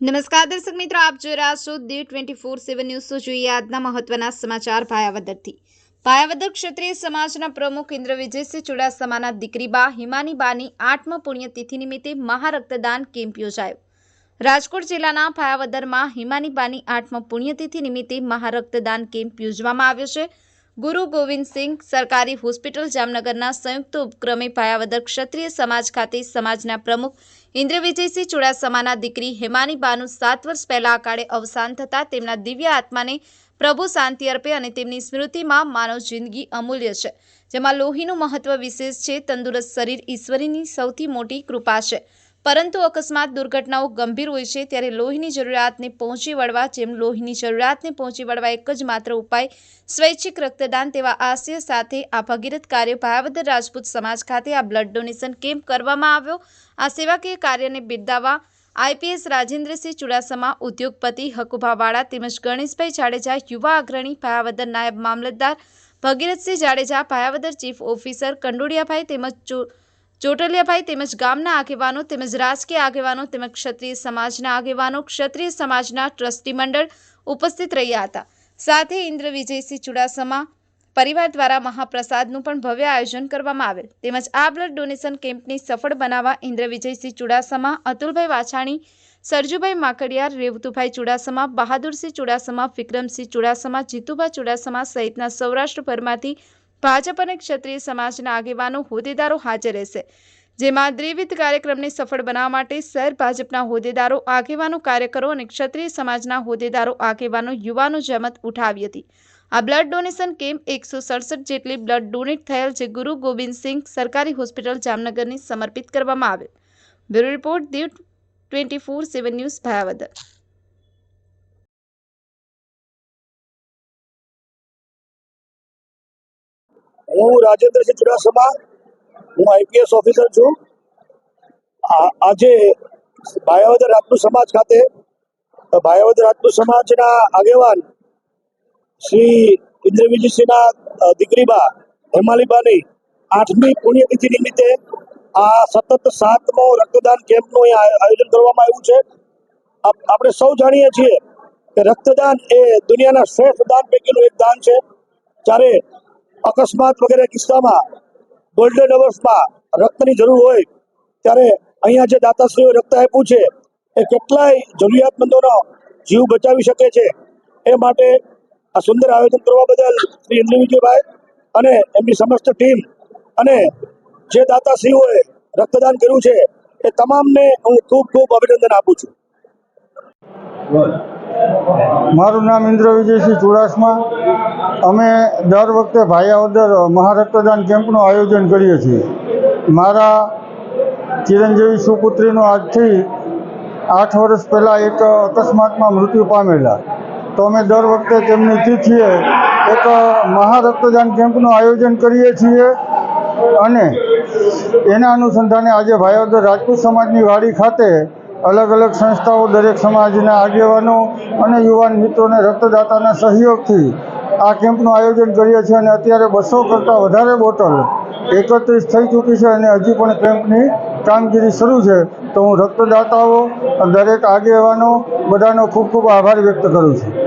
નમસ્કાર દર્શક મિત્રો, આપ જોઈ રહ્યા છો Diu twenty four seven news. જોઈએ આજના મહત્વના સમાચાર ભાયાવદરથી ભાયાવદર ક્ષત્રિય સમાજના પ્રમુખ ઇન્દ્ર વિજયસિંહ ચુડાસમાના દીકરીબા હિમાનીબાની આઠમ પુણ્યતિથિ નિમિત્તે મહારક્તદાન કેમ્પ યોજાયો. રાજકોટ જિલ્લાના ભાયાવદરમાં હિમાનીબાની આઠમ પુણ્યતિથિ નિમિત્તે મહારક્તદાન કેમ્પ યોજવામાં આવ્યો છે. ગુરુ ગોવિંદસિંહ સરકારી હોસ્પિટલ જામનગરના સંયુક્ત ઉપક્રમે પાયાવદર ક્ષત્રિય સમાજ ખાતે સમાજના પ્રમુખ ઇન્દ્ર વિજયસિંહ ચુડાસમાના દીકરી હેમાનીબાનું સાત વર્ષ પહેલા અકાળે અવસાન થતાં તેમના દિવ્ય આત્માને પ્રભુ શાંતિ અર્પે અને તેમની સ્મૃતિમાં માનવ જિંદગી અમૂલ્ય છે, જેમાં લોહીનું મહત્વ વિશેષ છે, તંદુરસ્ત શરીર ઈશ્વરીની સૌથી મોટી કૃપા છે. પરંતુ અકસ્માત દુર્ઘટનાઓ ગંભીર હોય છે ત્યારે લોહીની જરૂરિયાતને પહોંચી વળવા જેમ લોહીની જરૂરિયાતને પહોંચી વળવા એક જ માત્ર ઉપાય સ્વૈચ્છિક રક્તદાન તેવા આશય સાથે આ ભગીરથ કાર્ય ભાયાવદર રાજપૂત સમાજ ખાતે આ બ્લડ ડોનેશન કેમ્પ કરવામાં આવ્યો. આ સેવાકીય કાર્યને બિરદાવવા આઈપીએસ રાજેન્દ્રસિંહ ચુડાસમા, ઉદ્યોગપતિ હકુભાવાળા તેમજ ગણેશભાઈ જાડેજા, યુવા અગ્રણી ભાયાવદર નાયબ મામલતદાર ભગીરથસિંહ જાડેજા, ભાયાવદર ચીફ ઓફિસર કંડોડિયાભાઈ તેમજ ચોટલિયાભાઈ તેમજ ગામના આગેવાનો તેમજ રાજકીય આગેવાનો તેમજ ક્ષત્રિય સમાજના આગેવાનો, ક્ષત્રિય સમાજના ટ્રસ્ટી મંડળ ઉપસ્થિત રહ્યા હતા. સાથે ઇન્દ્ર વિજયસિંહ ચુડાસમા પરિવાર દ્વારા મહાપ્રસાદનું પણ ભવ્ય આયોજન કરવામાં આવેલ. તેમજ આ બ્લડ ડોનેશન કેમ્પની સફળ બનાવવા ઇન્દ્ર વિજયસિંહ ચુડાસમા, અતુલભાઈ વાછાણી, સરજુભાઈ માકડિયાર, રેવતુભાઈ ચુડાસમા, બહાદુરસિંહ ચુડાસમા, વિક્રમસિંહ ચુડાસમા, જીતુભા ચુડાસમા સહિતના સૌરાષ્ટ્રભરમાંથી ભાજપ અને ક્ષત્રિય સમાજના આગેવાનો હોદ્દેદારો હાજર રહેશે, જેમાં દ્વિવિધ કાર્યક્રમને સફળ બનાવવા માટે શહેર ભાજપના હોદ્દેદારો, આગેવાનો, કાર્યકરો અને ક્ષત્રિય સમાજના હોદ્દેદારો, આગેવાનો, યુવાનો જહેમત ઉઠાવી હતી. આ બ્લડ ડોનેશન કેમ્પ એકસો સડસઠ જેટલી બ્લડ ડોનેટ થયેલ જે ગુરુ ગોવિંદસિંહ સરકારી હોસ્પિટલ જામનગરની સમર્પિત કરવામાં આવેલ bureau report Diu twenty four seven news Bhayavadar. હું રાજેન્દ્રસિંહ ચુડાસમા હું આઈપીએસ ઓફિસર છું. આજે ભાયાવદર રાજપૂત સમાજ ખાતે ભાયાવદર રાજપૂત સમાજના આગેવાન શ્રી ઇન્દ્રવિજયસિંહના અ, દીકરીબા હેમાલીબાની આઠમી પુણ્યતિથિ નિમિત્તે આ સતત સાતમો રક્તદાન કેમ્પનું આયોજન કરવામાં આવ્યું છે. આપ- આપણે સૌ જાણીએ છીએ કે રક્તદાન એ દુનિયાના શ્રેષ્ઠ દાન પૈકીનું એક દાન છે. જ્યારે અકસ્માત વગેરે કિસ્સામાં ગોલ્ડન અવર્સમાં રક્તની જરૂર હોય, ત્યારે અહીંયા જે દાતાશ્રીઓએ રક્ત આપ્યું છે, એ કેટલાય જરૂરિયાતમંદોનો જીવ બચાવી શકે છે. એ માટે આ સુંદર આયોજન કરવા બદલ શ્રી ઇન્દ્રવિજયભાઈ અને એમની સમસ્ત ટીમ અને જે દાતાશ્રીઓએ રક્તદાન કર્યું છે, એ તમામને હું ખૂબ ખૂબ અભિનંદન આપું છું. મારું નામ ઇન્દ્ર વિજયસિંહ ચુડાસમા. અમે દર વખતે ભાયાવદર મહારક્તદાન કેમ્પનું આયોજન કરીએ છીએ. મારા ચિરંજીવી સુપુત્રીનું આજથી આઠ વર્ષ પહેલાં એક અકસ્માતમાં મૃત્યુ પામેલા. તો અમે દર વખતે તેમની તિથિએ એક મહારક્તદાન કેમ્પનું આયોજન કરીએ છીએ અને એના અનુસંધાને આજે ભાયાવદર રાજપૂત સમાજની વાડી ખાતે અલગ અલગ સંસ્થાઓ દરેક સમાજના આગેવાનો અને યુવાન મિત્રોને રક્તદાતાના સહયોગથી આ કેમ્પનું આયોજન કરીએ છીએ અને અત્યારે બસો કરતાં વધારે બોટલ એકત્રીસ થઈ ચૂકી છે અને હજી પણ કેમ્પની કામગીરી શરૂ છે. તો હું રક્તદાતાઓ, દરેક આગેવાનો બધાનો ખૂબ ખૂબ આભાર વ્યક્ત કરું છું.